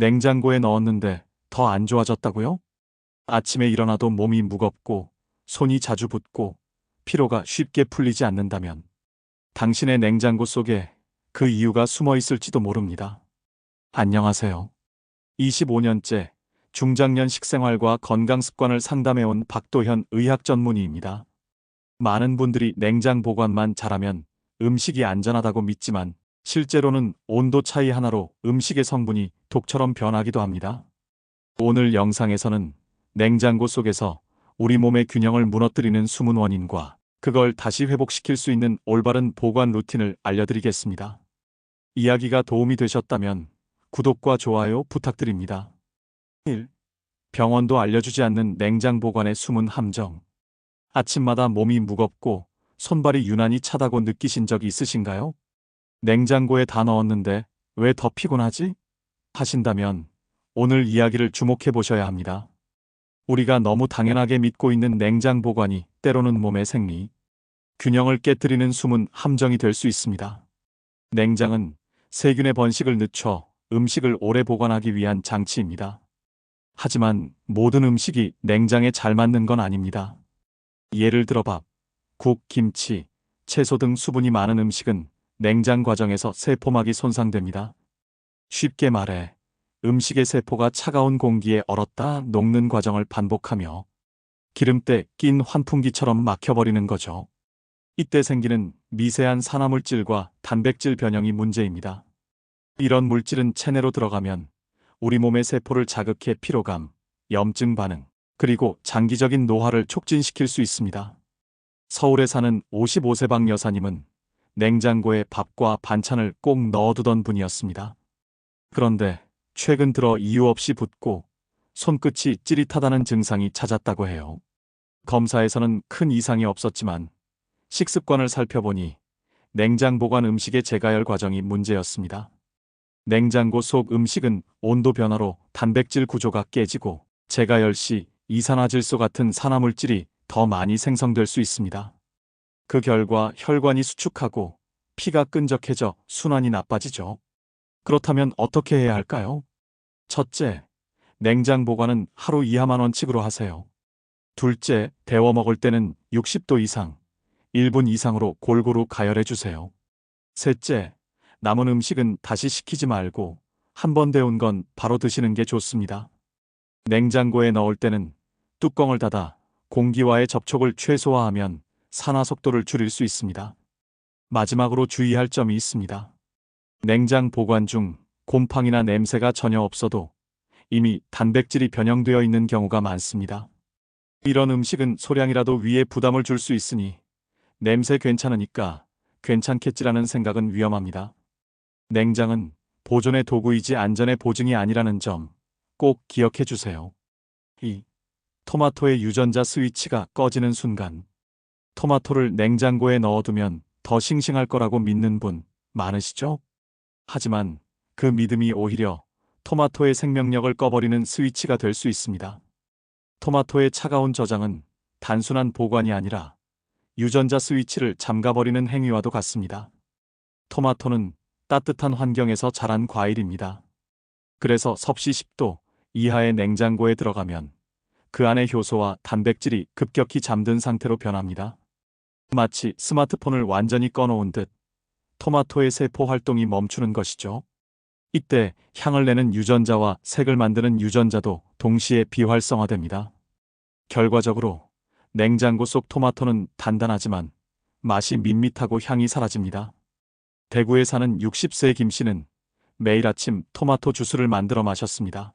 냉장고에 넣었는데 더 안 좋아졌다고요? 아침에 일어나도 몸이 무겁고 손이 자주 붓고 피로가 쉽게 풀리지 않는다면 당신의 냉장고 속에 그 이유가 숨어 있을지도 모릅니다. 안녕하세요. 25년째 중장년 식생활과 건강 습관을 상담해온 박도현 의학 전문의입니다. 많은 분들이 냉장 보관만 잘하면 음식이 안전하다고 믿지만 실제로는 온도 차이 하나로 음식의 성분이 독처럼 변하기도 합니다. 오늘 영상에서는 냉장고 속에서 우리 몸의 균형을 무너뜨리는 숨은 원인과 그걸 다시 회복시킬 수 있는 올바른 보관 루틴을 알려드리겠습니다. 이야기가 도움이 되셨다면 구독과 좋아요 부탁드립니다. 1. 병원도 알려주지 않는 냉장 보관의 숨은 함정. 아침마다 몸이 무겁고 손발이 유난히 차다고 느끼신 적 있으신가요? 냉장고에 다 넣었는데 왜 더 피곤하지? 하신다면 오늘 이야기를 주목해 보셔야 합니다. 우리가 너무 당연하게 믿고 있는 냉장 보관이 때로는 몸의 생리, 균형을 깨뜨리는 숨은 함정이 될 수 있습니다. 냉장은 세균의 번식을 늦춰 음식을 오래 보관하기 위한 장치입니다. 하지만 모든 음식이 냉장에 잘 맞는 건 아닙니다. 예를 들어 밥, 국, 김치, 채소 등 수분이 많은 음식은 냉장 과정에서 세포막이 손상됩니다. 쉽게 말해 음식의 세포가 차가운 공기에 얼었다 녹는 과정을 반복하며 기름때 낀 환풍기처럼 막혀버리는 거죠. 이때 생기는 미세한 산화물질과 단백질 변형이 문제입니다. 이런 물질은 체내로 들어가면 우리 몸의 세포를 자극해 피로감, 염증 반응, 그리고 장기적인 노화를 촉진시킬 수 있습니다. 서울에 사는 55세방 여사님은 냉장고에 밥과 반찬을 꼭 넣어두던 분이었습니다. 그런데 최근 들어 이유 없이 붓고 손끝이 찌릿하다는 증상이 찾았다고 해요. 검사에서는 큰 이상이 없었지만 식습관을 살펴보니 냉장 보관 음식의 재가열 과정이 문제였습니다. 냉장고 속 음식은 온도 변화로 단백질 구조가 깨지고 재가열 시 이산화질소 같은 산화물질이 더 많이 생성될 수 있습니다. 그 결과 혈관이 수축하고 피가 끈적해져 순환이 나빠지죠. 그렇다면 어떻게 해야 할까요? 첫째, 냉장 보관은 하루 이하만 원칙으로 하세요. 둘째, 데워 먹을 때는 60도 이상, 1분 이상으로 골고루 가열해 주세요. 셋째, 남은 음식은 다시 식히지 말고 한 번 데운 건 바로 드시는 게 좋습니다. 냉장고에 넣을 때는 뚜껑을 닫아 공기와의 접촉을 최소화하면 산화 속도를 줄일 수 있습니다. 마지막으로 주의할 점이 있습니다. 냉장 보관 중 곰팡이나 냄새가 전혀 없어도 이미 단백질이 변형되어 있는 경우가 많습니다. 이런 음식은 소량이라도 위에 부담을 줄 수 있으니 냄새 괜찮으니까 괜찮겠지라는 생각은 위험합니다. 냉장은 보존의 도구이지 안전의 보증이 아니라는 점 꼭 기억해 주세요. 2. 토마토의 유전자 스위치가 꺼지는 순간 토마토를 냉장고에 넣어두면 더 싱싱할 거라고 믿는 분 많으시죠? 하지만 그 믿음이 오히려 토마토의 생명력을 꺼버리는 스위치가 될 수 있습니다. 토마토의 차가운 저장은 단순한 보관이 아니라 유전자 스위치를 잠가버리는 행위와도 같습니다. 토마토는 따뜻한 환경에서 자란 과일입니다. 그래서 섭씨 10도 이하의 냉장고에 들어가면 그 안의 효소와 단백질이 급격히 잠든 상태로 변합니다. 마치 스마트폰을 완전히 꺼놓은 듯 토마토의 세포 활동이 멈추는 것이죠. 이때 향을 내는 유전자와 색을 만드는 유전자도 동시에 비활성화됩니다. 결과적으로 냉장고 속 토마토는 단단하지만 맛이 밋밋하고 향이 사라집니다. 대구에 사는 60세 김 씨는 매일 아침 토마토 주스를 만들어 마셨습니다.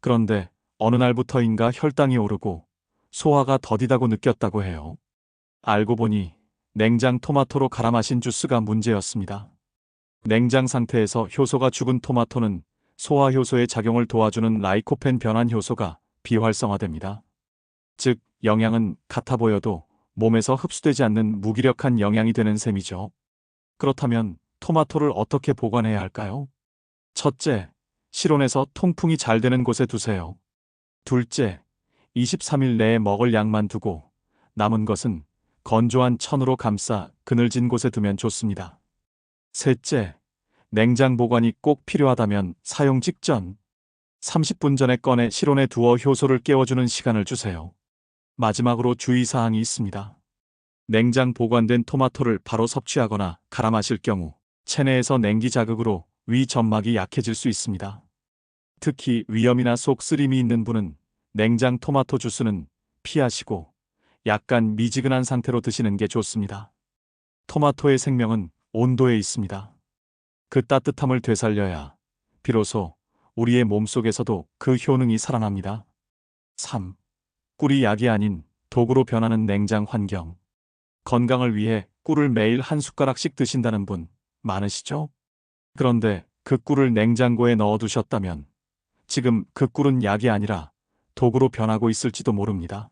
그런데 어느 날부터인가 혈당이 오르고 소화가 더디다고 느꼈다고 해요. 알고 보니 냉장 토마토로 갈아 마신 주스가 문제였습니다. 냉장 상태에서 효소가 죽은 토마토는 소화 효소의 작용을 도와주는 라이코펜 변환 효소가 비활성화됩니다. 즉, 영양은 같아 보여도 몸에서 흡수되지 않는 무기력한 영양이 되는 셈이죠. 그렇다면 토마토를 어떻게 보관해야 할까요? 첫째, 실온에서 통풍이 잘 되는 곳에 두세요. 둘째, 23일 내에 먹을 양만 두고 남은 것은 건조한 천으로 감싸 그늘진 곳에 두면 좋습니다. 셋째, 냉장 보관이 꼭 필요하다면 사용 직전 30분 전에 꺼내 실온에 두어 효소를 깨워주는 시간을 주세요. 마지막으로 주의사항이 있습니다. 냉장 보관된 토마토를 바로 섭취하거나 갈아 마실 경우 체내에서 냉기 자극으로 위 점막이 약해질 수 있습니다. 특히 위염이나 속 쓰림이 있는 분은 냉장 토마토 주스는 피하시고 약간 미지근한 상태로 드시는 게 좋습니다. 토마토의 생명은 온도에 있습니다. 그 따뜻함을 되살려야 비로소 우리의 몸속에서도 그 효능이 살아납니다. 3. 꿀이 약이 아닌 독으로 변하는 냉장 환경. 건강을 위해 꿀을 매일 한 숟가락씩 드신다는 분 많으시죠? 그런데 그 꿀을 냉장고에 넣어 두셨다면 지금 그 꿀은 약이 아니라 독으로 변하고 있을지도 모릅니다.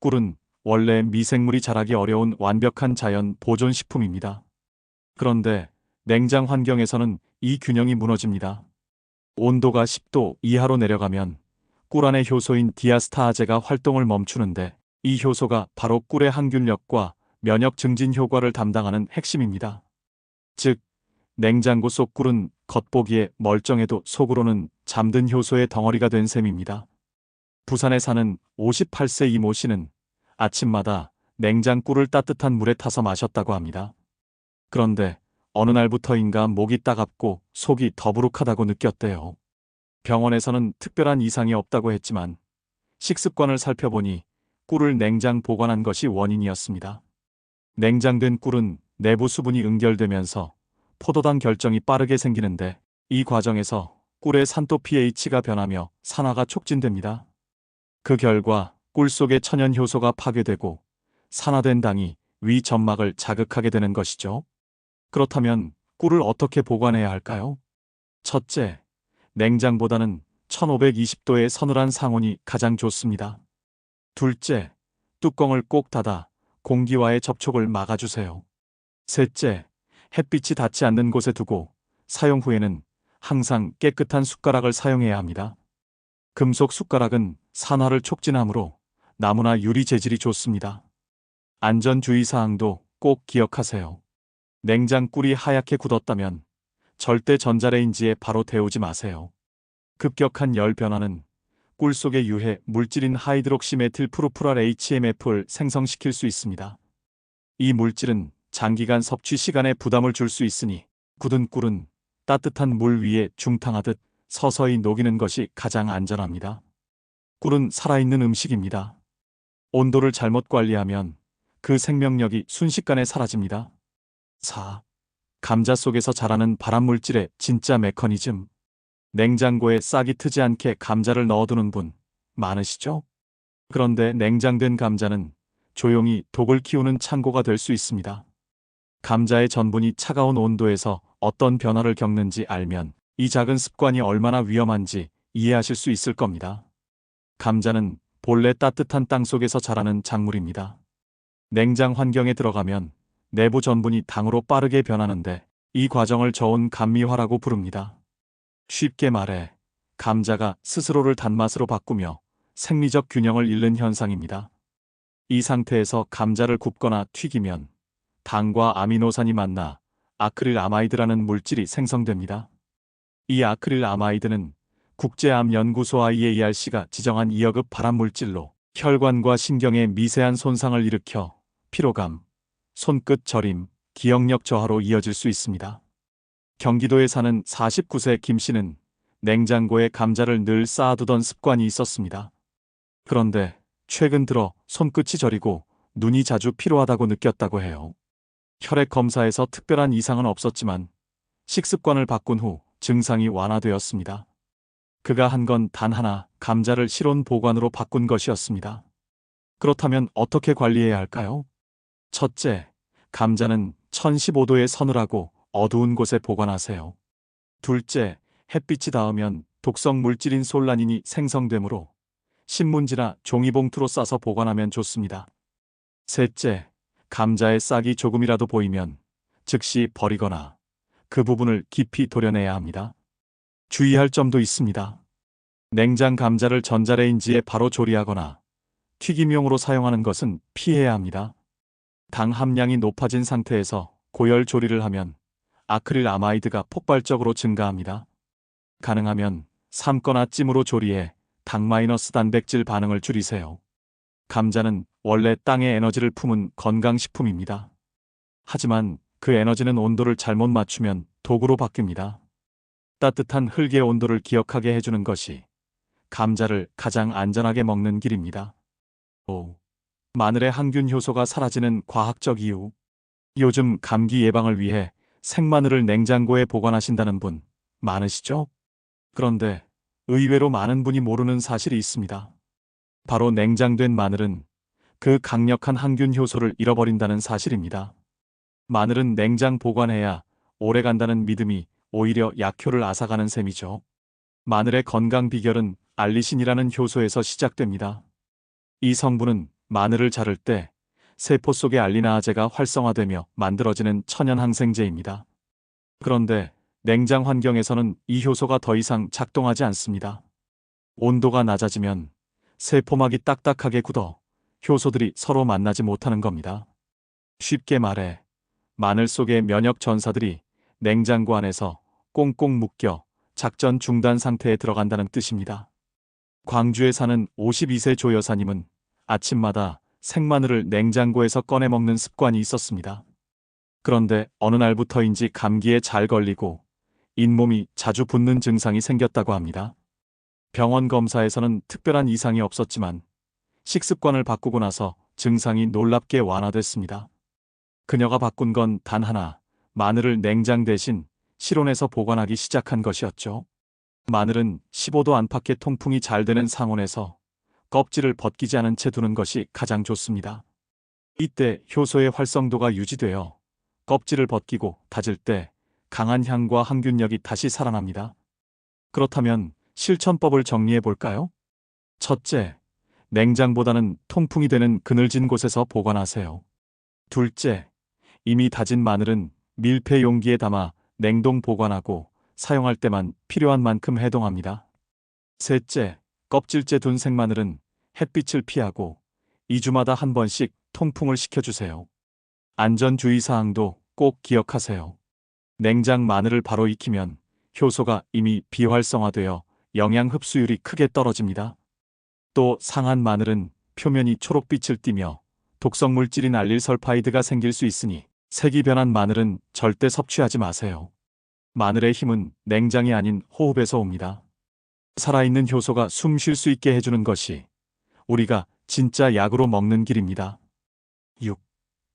꿀은 원래 미생물이 자라기 어려운 완벽한 자연 보존식품입니다. 그런데 냉장 환경에서는 이 균형이 무너집니다. 온도가 10도 이하로 내려가면 꿀 안의 효소인 디아스타아제가 활동을 멈추는데 이 효소가 바로 꿀의 항균력과 면역 증진 효과를 담당하는 핵심입니다. 즉, 냉장고 속 꿀은 겉보기에 멀쩡해도 속으로는 잠든 효소의 덩어리가 된 셈입니다. 부산에 사는 58세 이모 씨는 아침마다 냉장 꿀을 따뜻한 물에 타서 마셨다고 합니다. 그런데 어느 날부터인가 목이 따갑고 속이 더부룩하다고 느꼈대요. 병원에서는 특별한 이상이 없다고 했지만 식습관을 살펴보니 꿀을 냉장 보관한 것이 원인이었습니다. 냉장된 꿀은 내부 수분이 응결되면서 포도당 결정이 빠르게 생기는데 이 과정에서 꿀의 산도 pH가 변하며 산화가 촉진됩니다. 그 결과 꿀 속의 천연 효소가 파괴되고 산화된 당이 위 점막을 자극하게 되는 것이죠. 그렇다면 꿀을 어떻게 보관해야 할까요? 첫째, 냉장보다는 1520도의 서늘한 상온이 가장 좋습니다. 둘째, 뚜껑을 꼭 닫아 공기와의 접촉을 막아주세요. 셋째, 햇빛이 닿지 않는 곳에 두고 사용 후에는 항상 깨끗한 숟가락을 사용해야 합니다. 금속 숟가락은 산화를 촉진하므로 나무나 유리 재질이 좋습니다. 안전주의 사항도 꼭 기억하세요. 냉장 꿀이 하얗게 굳었다면 절대 전자레인지에 바로 데우지 마세요. 급격한 열 변화는 꿀 속의 유해 물질인 하이드록시 메틸 프로프랄 HMF를 생성시킬 수 있습니다. 이 물질은 장기간 섭취 시간에 부담을 줄 수 있으니 굳은 꿀은 따뜻한 물 위에 중탕하듯 서서히 녹이는 것이 가장 안전합니다. 꿀은 살아있는 음식입니다. 온도를 잘못 관리하면 그 생명력이 순식간에 사라집니다. 4. 감자 속에서 자라는 발암물질의 진짜 메커니즘. 냉장고에 싹이 트지 않게 감자를 넣어두는 분 많으시죠? 그런데 냉장된 감자는 조용히 독을 키우는 창고가 될 수 있습니다. 감자의 전분이 차가운 온도에서 어떤 변화를 겪는지 알면 이 작은 습관이 얼마나 위험한지 이해하실 수 있을 겁니다. 감자는 본래 따뜻한 땅 속에서 자라는 작물입니다. 냉장 환경에 들어가면 내부 전분이 당으로 빠르게 변하는데 이 과정을 저온 감미화라고 부릅니다. 쉽게 말해 감자가 스스로를 단맛으로 바꾸며 생리적 균형을 잃는 현상입니다. 이 상태에서 감자를 굽거나 튀기면 당과 아미노산이 만나 아크릴 아마이드라는 물질이 생성됩니다. 이 아크릴 아마이드는 국제암연구소 IARC가 지정한 2여급 발암물질로 혈관과 신경에 미세한 손상을 일으켜 피로감, 손끝 저림, 기억력 저하로 이어질 수 있습니다. 경기도에 사는 49세 김 씨는 냉장고에 감자를 늘 쌓아두던 습관이 있었습니다. 그런데 최근 들어 손끝이 저리고 눈이 자주 피로하다고 느꼈다고 해요. 혈액 검사에서 특별한 이상은 없었지만 식습관을 바꾼 후 증상이 완화되었습니다. 그가 한 건 단 하나 감자를 실온 보관으로 바꾼 것이었습니다. 그렇다면 어떻게 관리해야 할까요? 첫째, 감자는 1015도에 서늘하고 어두운 곳에 보관하세요. 둘째, 햇빛이 닿으면 독성 물질인 솔라닌이 생성되므로 신문지나 종이봉투로 싸서 보관하면 좋습니다. 셋째, 감자의 싹이 조금이라도 보이면 즉시 버리거나 그 부분을 깊이 도려내야 합니다. 주의할 점도 있습니다. 냉장 감자를 전자레인지에 바로 조리하거나 튀김용으로 사용하는 것은 피해야 합니다. 당 함량이 높아진 상태에서 고열 조리를 하면 아크릴 아마이드가 폭발적으로 증가합니다. 가능하면 삶거나 찜으로 조리해 당 마이너스 단백질 반응을 줄이세요. 감자는 원래 땅의 에너지를 품은 건강식품입니다. 하지만 그 에너지는 온도를 잘못 맞추면 독으로 바뀝니다. 따뜻한 흙의 온도를 기억하게 해주는 것이 감자를 가장 안전하게 먹는 길입니다. 5. 마늘의 항균 효소가 사라지는 과학적 이유. 요즘 감기 예방을 위해 생마늘을 냉장고에 보관하신다는 분 많으시죠? 그런데 의외로 많은 분이 모르는 사실이 있습니다. 바로 냉장된 마늘은 그 강력한 항균 효소를 잃어버린다는 사실입니다. 마늘은 냉장 보관해야 오래 간다는 믿음이 오히려 약효를 앗아가는 셈이죠. 마늘의 건강 비결은 알리신이라는 효소에서 시작됩니다. 이 성분은 마늘을 자를 때 세포 속의 알리나아제가 활성화되며 만들어지는 천연 항생제입니다. 그런데 냉장 환경에서는 이 효소가 더 이상 작동하지 않습니다. 온도가 낮아지면 세포막이 딱딱하게 굳어 효소들이 서로 만나지 못하는 겁니다. 쉽게 말해 마늘 속의 면역 전사들이 냉장고 안에서 꽁꽁 묶여 작전 중단 상태에 들어간다는 뜻입니다. 광주에 사는 52세 조 여사님은 아침마다 생마늘을 냉장고에서 꺼내 먹는 습관이 있었습니다. 그런데 어느 날부터인지 감기에 잘 걸리고 잇몸이 자주 붓는 증상이 생겼다고 합니다. 병원 검사에서는 특별한 이상이 없었지만 식습관을 바꾸고 나서 증상이 놀랍게 완화됐습니다. 그녀가 바꾼 건 단 하나, 마늘을 냉장 대신 실온에서 보관하기 시작한 것이었죠. 마늘은 15도 안팎의 통풍이 잘 되는 상온에서 껍질을 벗기지 않은 채 두는 것이 가장 좋습니다. 이때 효소의 활성도가 유지되어 껍질을 벗기고 다질 때 강한 향과 항균력이 다시 살아납니다. 그렇다면 실천법을 정리해 볼까요? 첫째, 냉장보다는 통풍이 되는 그늘진 곳에서 보관하세요. 둘째, 이미 다진 마늘은 밀폐 용기에 담아 냉동 보관하고 사용할 때만 필요한 만큼 해동합니다. 셋째, 껍질째 둔 생마늘은 햇빛을 피하고 2주마다 한 번씩 통풍을 시켜주세요. 안전주의 사항도 꼭 기억하세요. 냉장 마늘을 바로 익히면 효소가 이미 비활성화되어 영양 흡수율이 크게 떨어집니다. 또 상한 마늘은 표면이 초록빛을 띠며 독성 물질인 알릴설파이드가 생길 수 있으니 색이 변한 마늘은 절대 섭취하지 마세요. 마늘의 힘은 냉장이 아닌 호흡에서 옵니다. 살아있는 효소가 숨 쉴 수 있게 해주는 것이 우리가 진짜 약으로 먹는 길입니다. 6.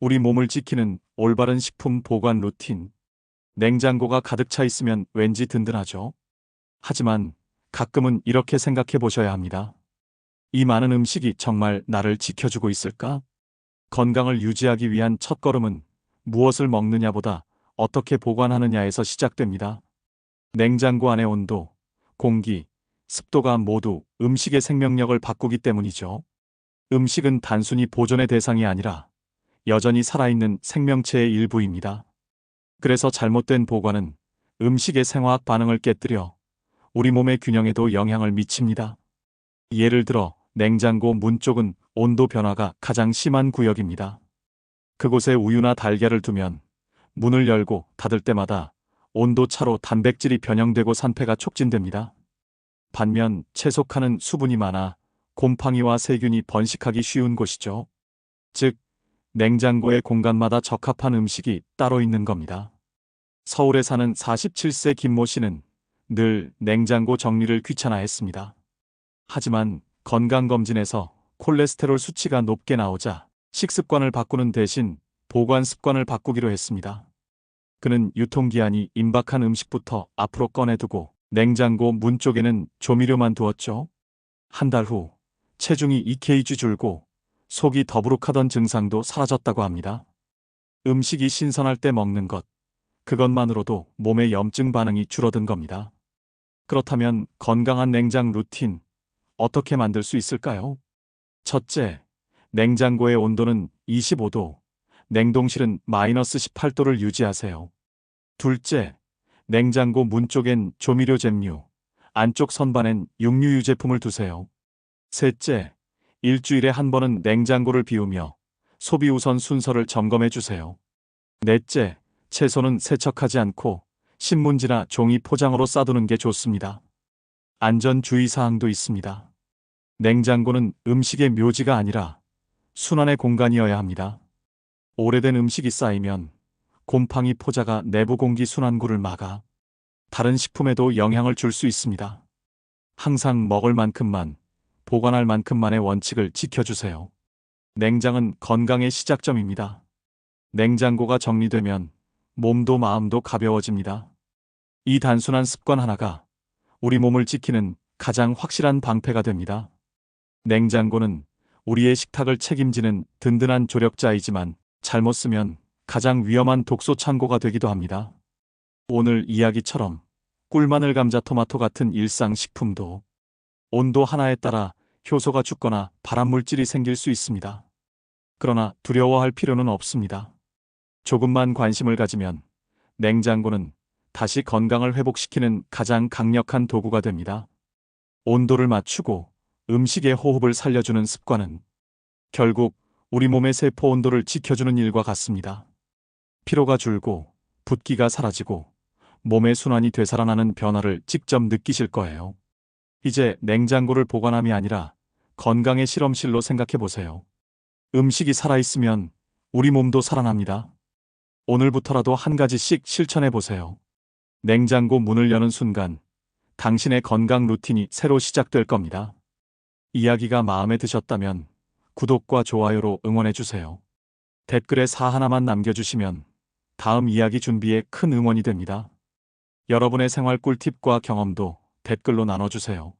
우리 몸을 지키는 올바른 식품 보관 루틴. 냉장고가 가득 차 있으면 왠지 든든하죠. 하지만 가끔은 이렇게 생각해 보셔야 합니다. 이 많은 음식이 정말 나를 지켜주고 있을까? 건강을 유지하기 위한 첫걸음은 무엇을 먹느냐보다 어떻게 보관하느냐에서 시작됩니다. 냉장고 안의 온도, 공기, 습도가 모두 음식의 생명력을 바꾸기 때문이죠. 음식은 단순히 보존의 대상이 아니라 여전히 살아있는 생명체의 일부입니다. 그래서 잘못된 보관은 음식의 생화학 반응을 깨뜨려 우리 몸의 균형에도 영향을 미칩니다. 예를 들어 냉장고 문 쪽은 온도 변화가 가장 심한 구역입니다. 그곳에 우유나 달걀을 두면 문을 열고 닫을 때마다 온도 차로 단백질이 변형되고 산패가 촉진됩니다. 반면 채소 칸은 수분이 많아 곰팡이와 세균이 번식하기 쉬운 곳이죠. 즉, 냉장고의 공간마다 적합한 음식이 따로 있는 겁니다. 서울에 사는 47세 김모 씨는 늘 냉장고 정리를 귀찮아했습니다. 하지만 건강검진에서 콜레스테롤 수치가 높게 나오자 식습관을 바꾸는 대신 보관 습관을 바꾸기로 했습니다. 그는 유통기한이 임박한 음식부터 앞으로 꺼내두고 냉장고 문 쪽에는 조미료만 두었죠. 한 달 후 체중이 2kg 줄고 속이 더부룩하던 증상도 사라졌다고 합니다. 음식이 신선할 때 먹는 것, 그것만으로도 몸의 염증 반응이 줄어든 겁니다. 그렇다면 건강한 냉장 루틴 어떻게 만들 수 있을까요? 첫째, 냉장고의 온도는 25도, 냉동실은 마이너스 18도를 유지하세요. 둘째, 냉장고 문 쪽엔 조미료 잼류, 안쪽 선반엔 육류 유 제품을 두세요. 셋째, 일주일에 한 번은 냉장고를 비우며 소비 우선 순서를 점검해 주세요. 넷째, 채소는 세척하지 않고 신문지나 종이 포장으로 싸두는 게 좋습니다. 안전 주의 사항도 있습니다. 냉장고는 음식의 묘지가 아니라 순환의 공간이어야 합니다. 오래된 음식이 쌓이면 곰팡이 포자가 내부 공기 순환구를 막아 다른 식품에도 영향을 줄 수 있습니다. 항상 먹을 만큼만, 보관할 만큼만의 원칙을 지켜주세요. 냉장은 건강의 시작점입니다. 냉장고가 정리되면 몸도 마음도 가벼워집니다. 이 단순한 습관 하나가 우리 몸을 지키는 가장 확실한 방패가 됩니다. 냉장고는 우리의 식탁을 책임지는 든든한 조력자이지만 잘못 쓰면 가장 위험한 독소 창고가 되기도 합니다. 오늘 이야기처럼 꿀마늘 감자 토마토 같은 일상 식품도 온도 하나에 따라 효소가 죽거나 발암물질이 생길 수 있습니다. 그러나 두려워할 필요는 없습니다. 조금만 관심을 가지면 냉장고는 다시 건강을 회복시키는 가장 강력한 도구가 됩니다. 온도를 맞추고 음식의 호흡을 살려주는 습관은 결국 우리 몸의 세포 온도를 지켜주는 일과 같습니다. 피로가 줄고 붓기가 사라지고 몸의 순환이 되살아나는 변화를 직접 느끼실 거예요. 이제 냉장고를 보관함이 아니라 건강의 실험실로 생각해 보세요. 음식이 살아있으면 우리 몸도 살아납니다. 오늘부터라도 한 가지씩 실천해 보세요. 냉장고 문을 여는 순간 당신의 건강 루틴이 새로 시작될 겁니다. 이야기가 마음에 드셨다면 구독과 좋아요로 응원해 주세요. 댓글에 사 하나만 남겨주시면 다음 이야기 준비에 큰 응원이 됩니다. 여러분의 생활 꿀팁과 경험도 댓글로 나눠주세요.